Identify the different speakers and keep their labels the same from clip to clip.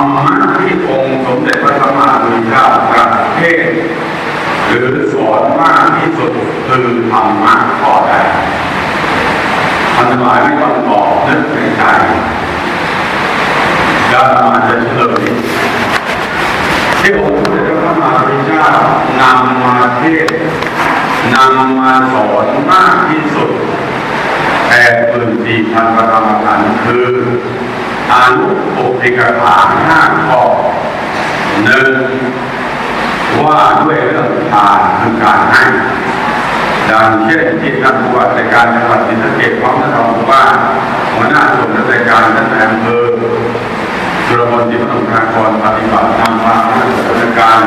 Speaker 1: รมะที่องค์สมเด็จพระสัมมาสัมพุทธเจ้าประเทศหรือสอนมากที่สุดคือธรรมะข้อใดท่านหลายไม่ต้องบอกนึกในใจการมาจะเฉลยที่องค์สมเด็จพระสัมมาสัมพุทธเจ้านำมาเทศน์นำมาสอนมากที่สุดแปดหมื่นสี่พันประธรรมขันคือ อานุปุพิกถาห้าข้อหนึ่งว่าด้วยเรื่องทานคือการให้ดังเช่นที่ท่านผู้ว่าราชการจังหวัดศรีสะเกษพร้อมท่านรองผู้ว่าหัวหน้าส่วนราชการท่านนายอำเภอสุรพลจิตรนครปฏิบัติตามความท่านราชการ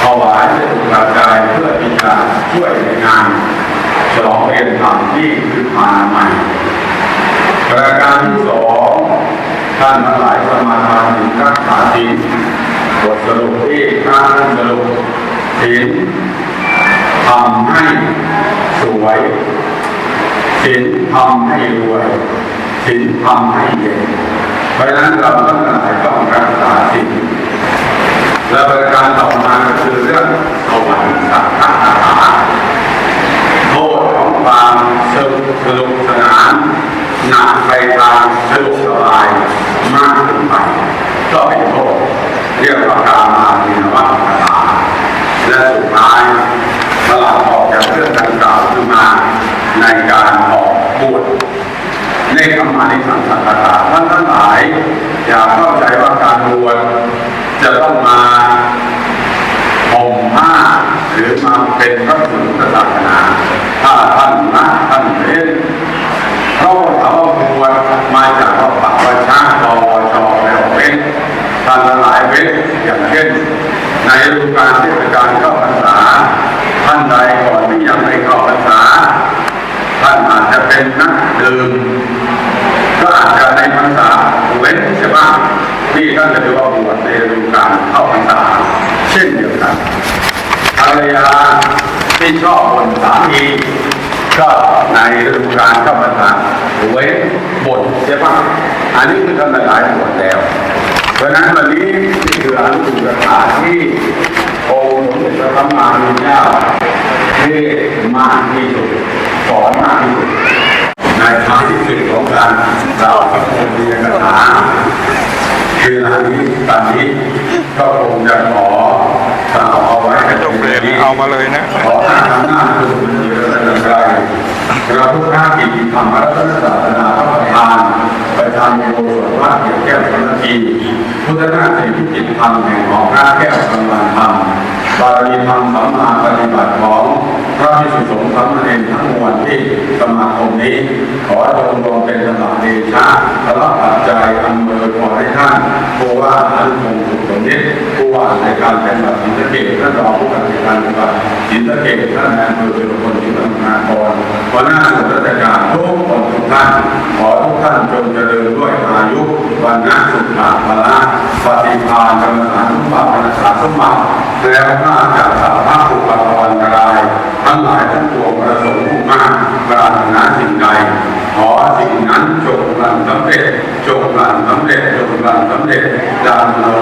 Speaker 1: ถวายเป็นกระจายเพื่อที่จะช่วยในงานฉลองเรียนธรรมที่คือพานาใหม่ประการที่สอง ท่านทั้งหลายสมาทานถึงรักขาศีลบทสรุปที่ท่านสรุปศีลทำให้สวยศีลทำให้รวยศีลทำให้เย็นเพราะฉะนั้นเราทั้งหลายต้องรักษาศีลและประการต่อเรื่องสวรรค์สัตว์อาหาร โทษของความสนุกสนุกสนานหนักไปทางสนุกสบายมากขึ้นไป ก็เป็นโทษเรียกว่าการมามีนวัตกรรมและสุดท้ายตลาดออกจากเรื่องดังกล่าวขึ้นมา ในการออกบวชในคำมาในสังสารตาท่านทั้งหลาย อย่าเข้าใจว่าการบวชจะต้องมาห่มผ้าหรือมาเป็นพระพุทรศาสนา ถ้าท่านนะท่านเล่นเพราะว่าคำว่าบวชมาจากว่าปักวัชชะปวชแล้วเว้นท่านทั้งหลายเว้นอย่างเช่น ในฤดูกาลเทศกาลเข้าพรรษา ท่านใดก่อนที่ยังไม่เข้าพรรษา ท่านอาจจะเป็นนักดื่มก็อาจจะในพรรษาเว้นใช่ไหมนี่ ท่านจะเรียกว่าบวชในฤดูกาลเข้าพรรษาเช่นเดียวกันภรรยาที่ชอบบนสามีก็ในฤดูกาลเข้าพรรษาเว้นบทใช่ปะอันนี้คือท่านหลายบทแล้ว เพราะนั้นวันนี้นี่คืออนุสาสนาที่องค์สมเด็จพระสัมมาสัมพุทธเจ้าที่มากที่สุดสอนมากที่สุดในทางที่สุดของการกล่าวพระโพธิคาถ
Speaker 2: มาเลยน
Speaker 1: อให้ทำหน้าคุณเยอะและไกลเราทุกท่านที่ทำรัฐศาสนาพระประธานประธานโมสถวัดเกแก้วพันธีพุทธนาถที่จิตธรรมแห่งของพระแก้วกำลังธรรมบารมีธรรมสัมมาปฏิบัติของพระพิสุสงฆ์สามเณรทั้งมวลที่สมาคมนี้ ขอจงรวมเป็นสมาเดชะพระปัจจัยอำนวยพรให้ท่านผู้ว่าท่านคงสุขสมนิตผู้ว่าในการแข่งขันศิลปเกตท่านรองผู้การการจังหวัด ศิลปเกตท่านนายอำเภอเป็นคนที่ทำงานกรหัวหน้าส่วนราชการทุกคนทุกท่าน ขอทุกท่านจงเจริญด้วยอายุวันนะสุขะพละปฏิภาณกรรมฐานสมบัติพรษาสมบัติแล้วข้าจากสัพพะอุปกรณ์กายทั้งหลายทั้งปวงประสงค์มุ่งมากปรารถนาสิ่งใดขอสิ่งนั้นจงพลันสำเร็จจงพลันสำเร็จจงพลันสำเร็จดังเรา